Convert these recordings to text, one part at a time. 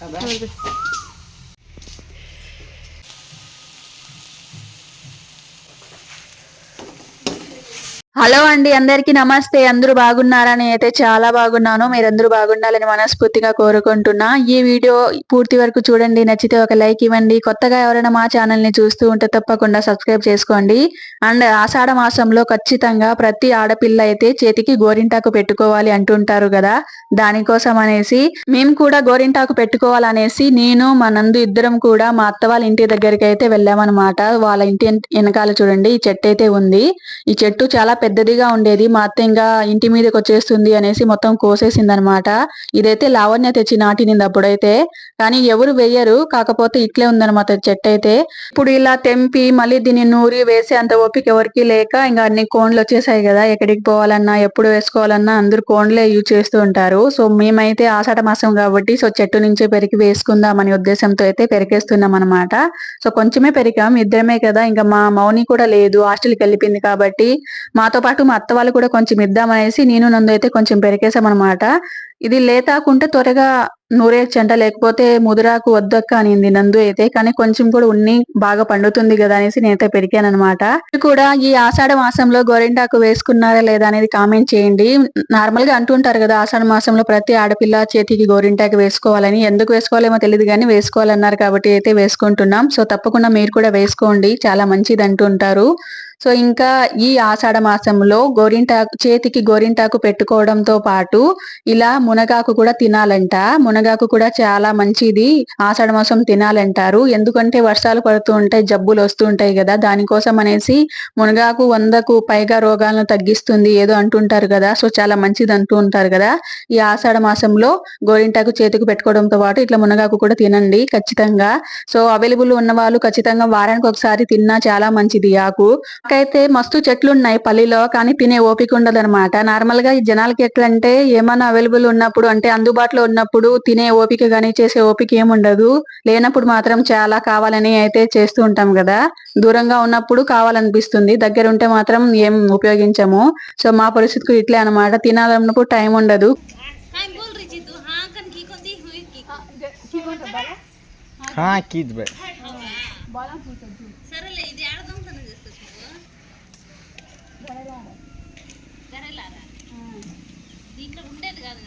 కదా హలో అండి అందరికీ నమస్తే. అందరూ బాగున్నారని అయితే చాలా బాగున్నాను. మీరందరూ బాగుండాలని మనస్ఫూర్తిగా కోరుకుంటున్నా. ఈ వీడియో పూర్తి వరకు చూడండి. నచ్చితే ఒక లైక్ ఇవ్వండి. కొత్తగా ఎవరైనా మా ఛానల్ని చూస్తూ ఉంటే తప్పకుండా సబ్స్క్రైబ్ చేసుకోండి. అండ్ ఆషాఢ మాసంలో ఖచ్చితంగా ప్రతి ఆడపిల్ల అయితే చేతికి గోరింటాకు పెట్టుకోవాలి అంటుంటారు కదా. దానికోసం అనేసి మేము కూడా గోరింటాకు పెట్టుకోవాలనేసి నేను మా నందు ఇద్దరం కూడా మా అత్త వాళ్ళ ఇంటి దగ్గరికి అయితే వెళ్ళామన్నమాట. వాళ్ళ ఇంటి వెనకాల చూడండి ఈ చెట్టు అయితే ఉంది. ఈ చెట్టు చాలా పెద్ద పెద్దదిగా ఉండేది. మా అత్త ఇంకా ఇంటి మీదకి వచ్చేస్తుంది అనేసి మొత్తం కోసేసిందనమాట. ఇదైతే లావణ్య తెచ్చి నాటినింది అప్పుడైతే కానీ ఎవరు వేయరు కాకపోతే ఇట్లే ఉందనమాట చెట్టు అయితే ఇప్పుడు ఇలా తెంపి మళ్ళీ దీన్ని నూరి వేసే అంత ఓపిక ఎవరికి లేక ఇంకా అన్ని కోన్లు వచ్చేసాయి కదా. ఎక్కడికి పోవాలన్నా ఎప్పుడు వేసుకోవాలన్నా అందరూ కోన్లే యూజ్ చేస్తూ ఉంటారు. సో మేమైతే ఆషాఢ మాసం కాబట్టి సో చెట్టు నుంచే పెరిగి వేసుకుందాం అనే ఉద్దేశంతో అయితే పెరికేస్తున్నాం అనమాట సో కొంచెమే పెరికాం. ఇద్దరమే కదా. ఇంకా మా మౌని కూడా లేదు. హాస్టల్కి వెళ్ళిపోయింది కాబట్టి మాతో పాటు మా అత్త వాళ్ళు కూడా కొంచెం ఇద్దామనేసి నేను నందు అయితే కొంచెం పెరికేసాం ఇది లేతాకుంటే త్వరగా నూరేచ్చంట లేకపోతే ముదురాకు వద్దక్క అనింది నందు అయితే. కానీ కొంచెం కూడా ఉన్ని బాగా పండుతుంది కదా అనేసి నేనైతే పెరిగాను అనమాట కూడా ఈ ఆషాఢ మాసంలో గోరింటాకు వేసుకున్నారా లేదా అనేది కామెంట్ చేయండి. నార్మల్గా అంటుంటారు కదా ఆషాఢ మాసంలో ప్రతి ఆడపిల్ల చేతికి గోరింటాకు వేసుకోవాలని. ఎందుకు వేసుకోవాలేమో తెలియదు కానీ వేసుకోవాలన్నారు కాబట్టి అయితే వేసుకుంటున్నాం. సో తప్పకుండా మీరు కూడా వేసుకోండి. చాలా మంచిది అంటుంటారు సో ఇంకా ఈ ఆషాఢ మాసంలో గోరింటాకు చేతికి గోరింటాకు పెట్టుకోవడంతో పాటు ఇలా మునగాకు కూడా తినాలంట. మునగాకు కూడా చాలా మంచిది. ఆషాఢ మాసం తినాలంటారు. ఎందుకంటే వర్షాలు పడుతూ ఉంటాయి జబ్బులు వస్తూ ఉంటాయి కదా. దానికోసం అనేసి మునగాకు వందకు పైగా రోగాలను తగ్గిస్తుంది ఏదో అంటుంటారు కదా. సో చాలా మంచిది అంటూ ఉంటారు కదా. ఈ ఆషాఢ మాసంలో గోరింటాకు చేతికి పెట్టుకోవడంతో పాటు ఇట్లా మునగాకు కూడా తినండి ఖచ్చితంగా. సో అవైలబుల్ ఉన్న వాళ్ళు ఖచ్చితంగా వారానికి ఒకసారి తిన్నా చాలా మంచిది ఆకు. అయితే మస్తు చెట్లు ఉన్నాయి పల్లిలో కానీ తినే ఓపిక ఉండదు అనమాట నార్మల్గా ఈ జనాలకి ఎట్లంటే ఏమైనా అవైలబుల్ ఉన్నప్పుడు అంటే అందుబాటులో ఉన్నప్పుడు తినే ఓపిక గాని చేసే ఓపిక ఏముండదు లేనప్పుడు మాత్రం చాలా కావాలని అయితే చేస్తూ ఉంటాం కదా. దూరంగా ఉన్నప్పుడు కావాలనిపిస్తుంది. దగ్గర ఉంటే మాత్రం ఏం ఉపయోగించము. సో మా పరిస్థితికి ఇట్లే అనమాట తినాలన్నప్పుడు టైం ఉండదు. దీంట్లో ఉండేది కాదు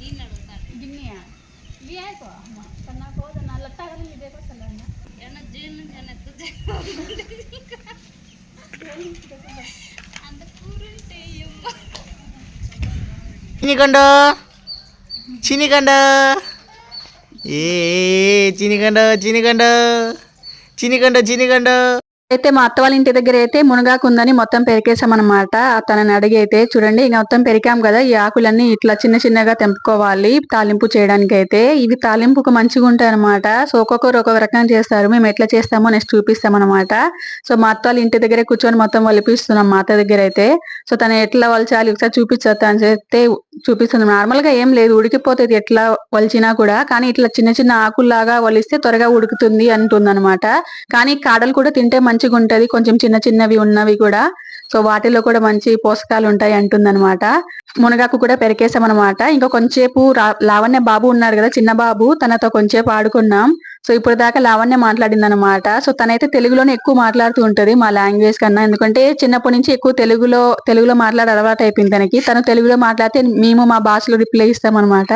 దీంట్లో Ini ಬಿ Sini kanda, ini kanda, ye, sini kanda, sini kanda, sini kanda, sini kanda. అయితే మా అత్త వాళ్ళ ఇంటి దగ్గర అయితే మునగాకు ఉందని మొత్తం పెరికేసామన్నమాట తనని అడిగి అయితే చూడండి ఇంకా మొత్తం పెరికాం కదా ఈ ఆకులన్నీ ఇట్లా చిన్న చిన్నగా తెంపుకోవాలి తాలింపు చేయడానికి అయితే. ఇవి తాలింపుకు మంచిగా ఉంటాయి అనమాట సో ఒక్కొక్కరు ఒక్కొక్క రకం చేస్తారు. మేము ఎట్లా చేస్తామో నెక్స్ట్ చూపిస్తాం సో మా అత్త వాళ్ళ ఇంటి దగ్గర కూర్చొని మొత్తం వలిపిస్తున్నాం మా అత్త దగ్గర అయితే. సో తను ఎట్లా వలచాలి ఒకసారి చూపించా అని చెప్తే చూపిస్తుంది. నార్మల్గా ఏం లేదు ఉడికిపోతుంది ఎట్లా వలిచినా కూడా. కానీ ఇట్లా చిన్న చిన్న ఆకుల్లాగా వలిస్తే త్వరగా ఉడుకుతుంది అంటుంది అనమాట కానీ కాడలు కూడా తింటే మంచిగా ఉంటది కొంచెం చిన్న చిన్నవి ఉన్నవి కూడా. సో వాటిలో కూడా మంచి పోషకాలు ఉంటాయి అంటుందన్నమాట. మునగాకు కూడా పెరికేసామన్నమాట ఇంకా కొంచెంసేపు లావణ్య బాబు ఉన్నారు కదా చిన్న బాబు తనతో కొంచెంసేపు ఆడుకున్నాం. సో ఇప్పుడు దాకా లావణ్య మాట్లాడింది అనమాట సో తనైతే తెలుగులోనే ఎక్కువ మాట్లాడుతూ ఉంటది మా లాంగ్వేజ్ కన్నా. ఎందుకంటే చిన్నప్పటి నుంచి ఎక్కువ తెలుగులో తెలుగులో మాట్లాడే అలవాటు అయిపోయింది తనకి. తను తెలుగులో మాట్లాడితే మేము మా భాషలో రిప్లై ఇస్తాం అనమాట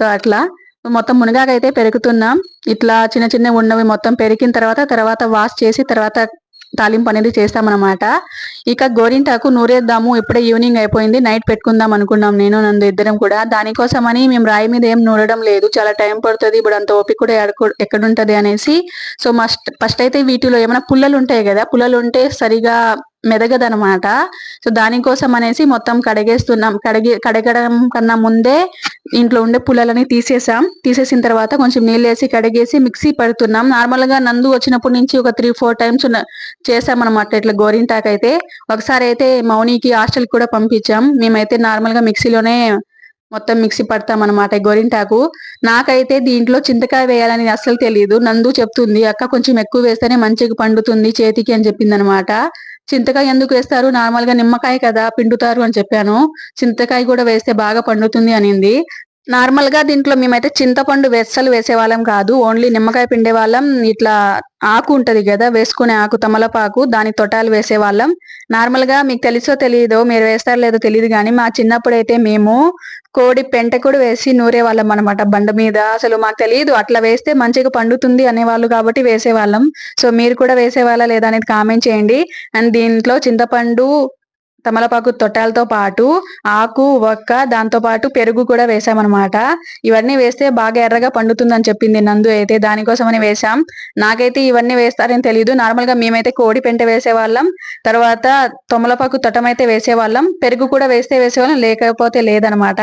సో అట్లా. మొత్తం మునగాకైతే పెరుగుతున్నాం. ఇట్లా చిన్న చిన్న ఉన్నవి మొత్తం పెరిగిన తర్వాత తర్వాత వాష్ చేసి తర్వాత తాలింపు అనేది చేస్తామన్నమాట. ఇక గోరింటాకు నూరేద్దాము ఇప్పుడే ఈవినింగ్ అయిపోయింది నైట్ పెట్టుకుందాం అనుకున్నాం నేను నందు ఇద్దరం కూడా. దానికోసమని మేము రాయి మీద ఏం నూరడం లేదు చాలా టైం పడుతుంది ఇప్పుడు అంత ఓపిక కూడా ఎక్కడుంటది అనేసి. సో మస్ట్ ఫస్ట్ అయితే వీటిలో ఏమైనా పుల్లలు ఉంటాయి కదా పుల్లలు ఉంటే సరిగా మెదగదనమాట సో దానికోసం అనేసి మొత్తం కడిగేస్తున్నాం కడిగి కడగడం కన్నా ముందే ఇంట్లో ఉండే పుల్లలని తీసేసాం. తీసేసిన తర్వాత కొంచెం నీళ్ళు వేసి కడిగేసి మిక్సీ పెడుతున్నాం. నార్మల్గా నందు వచ్చినప్పటి నుంచి ఒక త్రీ ఫోర్ టైమ్స్ చేసామన్నమాట ఇట్లా గోరింటాక్ అయితే. ఒకసారి అయితే మౌనికి హాస్టల్ కూడా పంపించాం. మేమైతే నార్మల్గా మిక్సీలోనే మొత్తం మిక్సీ పడతాం అనమాట గోరింటాకు. నాకైతే దీంట్లో చింతకాయ వేయాలని అస్సలు తెలియదు నందు చెప్తుంది అక్క కొంచెం ఎక్కువ వేస్తేనే మంచిగా పండుతుంది చేతికి అని చెప్పింది అనమాట చింతకాయ ఎందుకు వేస్తారు? నార్మల్గా నిమ్మకాయ కదా పిండుతారు అని చెప్పాను. చింతకాయ కూడా వేస్తే బాగా పండుతుంది అనింది. నార్మల్గా దీంట్లో మేమైతే చింతపండు వెస్సలు వేసేవాళ్ళం కాదు. ఓన్లీ నిమ్మకాయ పిండే వాళ్ళం. ఇట్లా ఆకు ఉంటుంది కదా వేసుకునే ఆకు తమలపాకు దాని తొటాలు వేసేవాళ్ళం. నార్మల్గా మీకు తెలుసో తెలియదో మీరు వేస్తారో లేదో తెలియదు కానీ మా చిన్నప్పుడు అయితే మేము కోడి పెంట కూడా వేసి నూరే వాళ్ళం అనమాట బండ మీద. అసలు మాకు తెలియదు అట్లా వేస్తే మంచిగా పండుతుంది అనేవాళ్ళు కాబట్టి వేసేవాళ్ళం. సో మీరు కూడా వేసేవాళ్ళ లేదా అనేది కామెంట్ చేయండి. అండ్ దీంట్లో చింతపండు తమలపాకు తొట్టాలతో పాటు ఆకు ఒక్క దాంతో పాటు పెరుగు కూడా వేసామన్నమాట ఇవన్నీ వేస్తే బాగా ఎర్రగా పండుతుందని చెప్పింది నందు అయితే. దానికోసమని వేసాం నాకైతే ఇవన్నీ వేస్తారని తెలియదు నార్మల్గా మేమైతే కోడి పెంట వేసేవాళ్ళం. తర్వాత తమలపాకు తొట్టం అయితే వేసేవాళ్ళం. పెరుగు కూడా వేస్తే వేసేవాళ్ళం. లేకపోతే లేదనమాట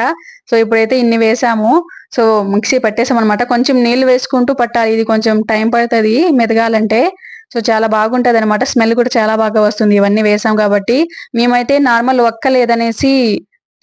సో ఇప్పుడైతే ఇన్ని వేసాము సో మిక్సీ పట్టేసాం అనమాట కొంచెం నీళ్ళు వేసుకుంటూ పట్టాలి. ఇది కొంచెం టైం పడుతుంది మెదగాలంటే. సో చాలా బాగుంటది అనమాట స్మెల్ కూడా చాలా బాగా వస్తుంది. ఇవన్నీ వేసాం కాబట్టి మేమైతే నార్మల్ ఒక్క లేదనేసి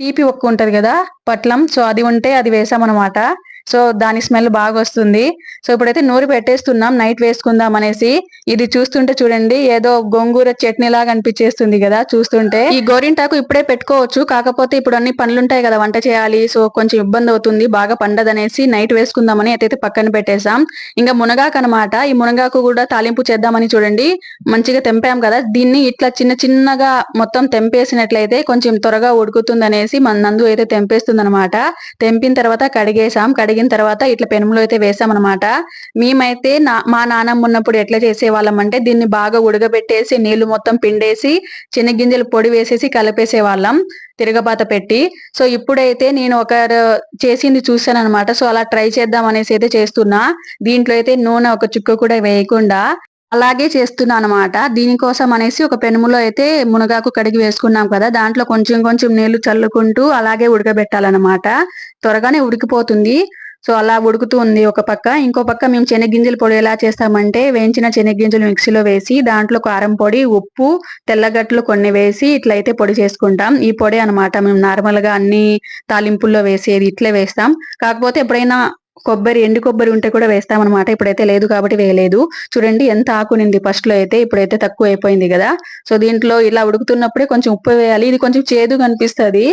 తీపి ఒక్క ఉంటది కదా పట్లం. సో అది ఉంటే అది వేసామన్నమాట. సో దాని స్మెల్ బాగా వస్తుంది సో ఇప్పుడైతే నూరి పెట్టేస్తున్నాం నైట్ వేసుకుందాం అనేసి. ఇది చూస్తుంటే చూడండి ఏదో గోంగూర చట్నీ లాగా అనిపించేస్తుంది కదా చూస్తుంటే. ఈ గోరింటాకు ఇప్పుడే పెట్టుకోవచ్చు కాకపోతే ఇప్పుడు అన్ని పనులుంటాయి కదా వంట చేయాలి సో కొంచెం ఇబ్బంది అవుతుంది బాగా పండదనేసి నైట్ వేసుకుందామని అయితే పక్కన పెట్టేసాం ఇంకా మునగాకు అనమాట ఈ మునగాకు కూడా తాలింపు చేద్దామని చూడండి. మంచిగా తెంపాం కదా దీన్ని ఇట్లా చిన్న చిన్నగా మొత్తం తెంపేసినట్లయితే కొంచెం త్వరగా ఉడుకుతుంది అనేసి మన నందు అయితే తెంపేస్తుంది అనమాట తెంపిన తర్వాత కడిగేసాం కడిగిన తర్వాత ఇట్లా పెనుములో అయితే వేసామన్నమాట. మేమైతే నా మా నానమ్మ ఉన్నప్పుడు ఎట్లా చేసేవాళ్ళం అంటే దీన్ని బాగా ఉడకబెట్టేసి నీళ్ళు మొత్తం పిండేసి గింజలు పొడి వేసేసి కలిపేసే వాళ్ళం తిరగబాత పెట్టి. సో ఇప్పుడైతే నేను ఒక చేసింది చూసాను అనమాట సో అలా ట్రై చేద్దాం అనేసి అయితే చేస్తున్నా. దీంట్లో అయితే నూనె ఒక చుక్క కూడా వేయకుండా అలాగే చేస్తున్నా అనమాట దీనికోసం అనేసి ఒక పెనుములో అయితే మునగాకు కడిగి వేసుకున్నాం కదా దాంట్లో కొంచెం కొంచెం నీళ్ళు చల్లుకుంటూ అలాగే ఉడకబెట్టాలన్నమాట. త్వరగానే ఉడికిపోతుంది. సో అలా ఉడుకుతూ ఉంది ఒక పక్క. ఇంకో పక్క మేము శనగ్గింజల పొడి ఎలా చేస్తామంటే వేయించిన శనగ్గింజలు మిక్సీలో వేసి దాంట్లో కారం పొడి ఉప్పు తెల్లగట్లు కొన్ని వేసి ఇట్లా అయితే పొడి చేసుకుంటాం. ఈ పొడి అన్నమాట. మేము నార్మల్గా అన్ని తాలింపుల్లో వేసేది ఇట్లే వేస్తాం. కాకపోతే ఎప్పుడైనా కొబ్బరి ఎండు కొబ్బరి ఉంటే కూడా వేస్తామన్నమాట. ఇప్పుడైతే లేదు కాబట్టి వేయలేదు. చూడండి ఎంత ఆకునింది ఫస్ట్లో అయితే ఇప్పుడైతే తక్కువ అయిపోయింది కదా. సో దీంట్లో ఇలా ఉడుకుతున్నప్పుడే కొంచెం ఉప్పు వేయాలి. ఇది కొంచెం చేదు కనిపిస్తుంది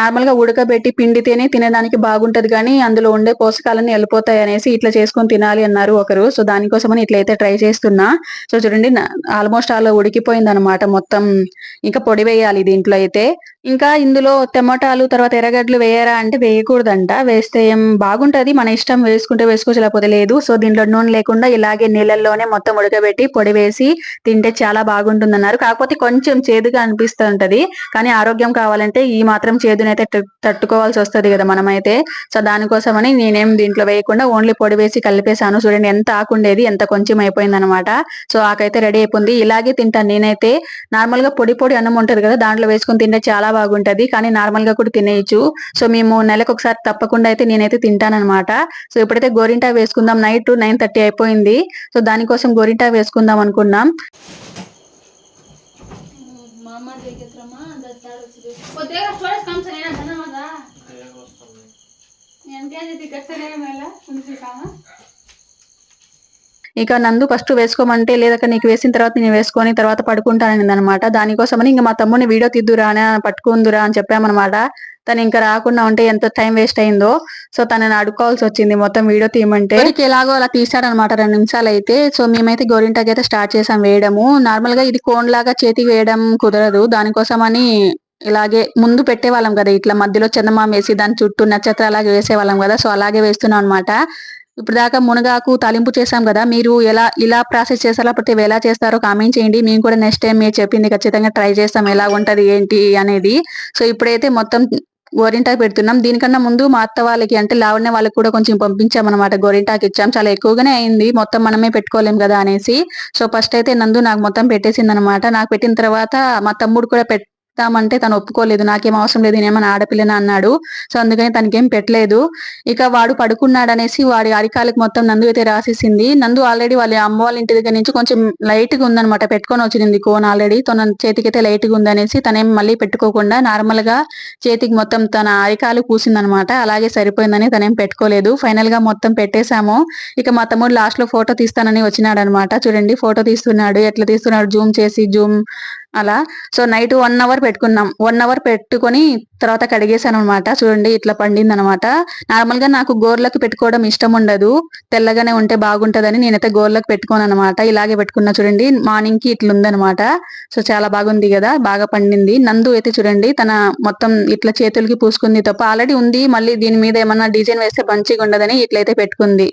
నార్మల్గా ఉడకబెట్టి పిండితేనే తినడానికి బాగుంటది కానీ అందులో ఉండే పోషకాలన్నీ వెళ్ళిపోతాయి అనేసి ఇట్లా చేసుకొని తినాలి అన్నారు ఒకరు. సో దానికోసమని ఇట్లయితే ట్రై చేస్తున్నా. సో చూడండి ఆల్మోస్ట్ అలా ఉడికిపోయింది అనమాట మొత్తం. ఇంకా పొడి వేయాలి దీంట్లో అయితే. ఇంకా ఇందులో టమాటాలు తర్వాత ఎర్రగడ్డలు వేయరా అంటే వేయకూడదంట. వేస్తే ఏం బాగుంటది. మన ఇష్టం వేసుకుంటే వేసుకోవచ్చు లేకపోతే లేదు. సో దీంట్లో నూనె లేకుండా ఇలాగే నీళ్ళల్లోనే మొత్తం ఉడకబెట్టి పొడి వేసి తింటే చాలా బాగుంటుంది అన్నారు కాకపోతే కొంచెం చేదుగా అనిపిస్తుంటది కానీ ఆరోగ్యం కావాలంటే ఈ మాత్రం చేదునైతే తట్టుకోవాల్సి వస్తది కదా మనమైతే. సో దానికోసమని నేనేం దీంట్లో వేయకుండా ఓన్లీ పొడి వేసి కలిపేశాను. చూడండి ఎంత ఆకుండేది ఎంత కొంచెం అయిపోయింది అనమాట సో ఆకైతే రెడీ అయిపోయింది. ఇలాగే తింటాను నేనైతే. నార్మల్గా పొడి పొడి అన్నం ఉంటది కదా దాంట్లో వేసుకొని తింటే చాలా బాగుంటది. కానీ నార్మల్గా కూడా తినేయచ్చు. సో మేము నెలకు ఒకసారి తప్పకుండా అయితే నేనైతే తింటానన్నమాట. సో ఇప్పుడైతే గోరింటా వేసుకుందాం నైట్ నైన్ థర్టీ అయిపోయింది సో దానికోసం గోరింటా వేసుకుందాం అనుకున్నాం. ఇక నందు ఫస్ట్ వేసుకోమంటే లేదక నీకు వేసిన తర్వాత నేను వేసుకొని తర్వాత పడుకుంటానని అనమాట దానికోసమని ఇంకా మా తమ్ముని వీడియో తీద్దురా అని పట్టుకుందురా అని చెప్పామన్నమాట తను ఇంకా రాకుండా ఉంటే ఎంత టైం వేస్ట్ అయిందో సో తనని అడుకోవాల్సి వచ్చింది మొత్తం వీడియో తీయమంటే. ఎలాగో అలా తీసాడనమాట రెండు నిమిషాలు అయితే సో మేమైతే గోరింటాకి అయితే స్టార్ట్ చేసాం వేయడము. నార్మల్గా ఇది కోన్ లాగా చేతికి వేయడం కుదరదు. దానికోసమని ఇలాగే ముందు పెట్టేవాళ్ళం కదా ఇట్లా మధ్యలో చందమామ వేసి దాని చుట్టూ నక్షత్రాలాగా వేసేవాళ్ళం కదా సో అలాగే వేస్తున్నాం అనమాట ఇప్పుడు దాకా మునగాకు తాలింపు చేసాం కదా మీరు ఎలా ఇలా ప్రాసెస్ చేస్తారో లేకపోతే ఎలా చేస్తారో కామెంట్ చేయండి. మేము కూడా నెక్స్ట్ టైం మీరు చెప్పింది ఖచ్చితంగా ట్రై చేస్తాం ఎలా ఉంటది ఏంటి అనేది. సో ఇప్పుడైతే మొత్తం గోరింటాకు పెడుతున్నాం. దీనికన్నా ముందు మా అత్త వాళ్ళకి అంటే లావణ్య వాళ్ళకి కూడా కొంచెం పంపించాం అనమాట గోరింటాకు ఇచ్చాం. చాలా ఎక్కువగానే అయింది మొత్తం మనమే పెట్టుకోలేం కదా అనేసి. సో ఫస్ట్ అయితే నందు నాకు మొత్తం పెట్టేసింది అనమాట నాకు పెట్టిన తర్వాత మా తమ్ముడు కూడా ఇస్తామంటే తను ఒప్పుకోలేదు. నాకేం అవసరం లేదు నేనేమన్నా ఆడపిల్లని అన్నాడు. సో అందుకని తనకేం పెట్టలేదు. ఇక వాడు పడుకున్నాడు అనేసి వాడి అరికాలకు మొత్తం నందు అయితే రాసేసింది. నందు ఆల్రెడీ వాళ్ళ అమ్మ వాళ్ళ ఇంటి దగ్గర నుంచి కొంచెం లైట్గా ఉందన్నమాట. పెట్టుకొని వచ్చింది కోన్ ఆల్రెడీ తన చేతికి అయితే లైట్గా ఉందనేసి తనేం మళ్ళీ పెట్టుకోకుండా నార్మల్గా చేతికి మొత్తం తన అరికాలు పూసిందనమాట అలాగే సరిపోయిందని తనేం పెట్టుకోలేదు. ఫైనల్గా మొత్తం పెట్టేశాము. ఇక మా తమ్ముడు లాస్ట్లో ఫోటో తీస్తానని వచ్చినాడు అనమాట చూడండి ఫోటో తీస్తున్నాడు. ఎట్లా తీస్తున్నాడు? జూమ్ చేసి జూమ్ అలా. సో నైట్ వన్ అవర్ పెట్టుకున్నాం. వన్ అవర్ పెట్టుకొని తర్వాత కడిగేసాను అనమాట చూడండి ఇట్లా పండింది అనమాట నార్మల్గా నాకు గోర్లకు పెట్టుకోవడం ఇష్టం ఉండదు. తెల్లగానే ఉంటే బాగుంటదని నేనైతే గోర్లకు పెట్టుకోను అనమాట ఇలాగే పెట్టుకున్నా చూడండి మార్నింగ్కి ఇట్లా ఉందన్నమాట సో చాలా బాగుంది కదా బాగా పండింది. నందు అయితే చూడండి తన మొత్తం ఇట్లా చేతులకి పూసుకుంది తప్ప ఆల్రెడీ ఉంది. మళ్ళీ దీని మీద ఏమన్నా డిజైన్ వేస్తే మంచిగా ఉండదని ఇట్లయితే పెట్టుకుంది.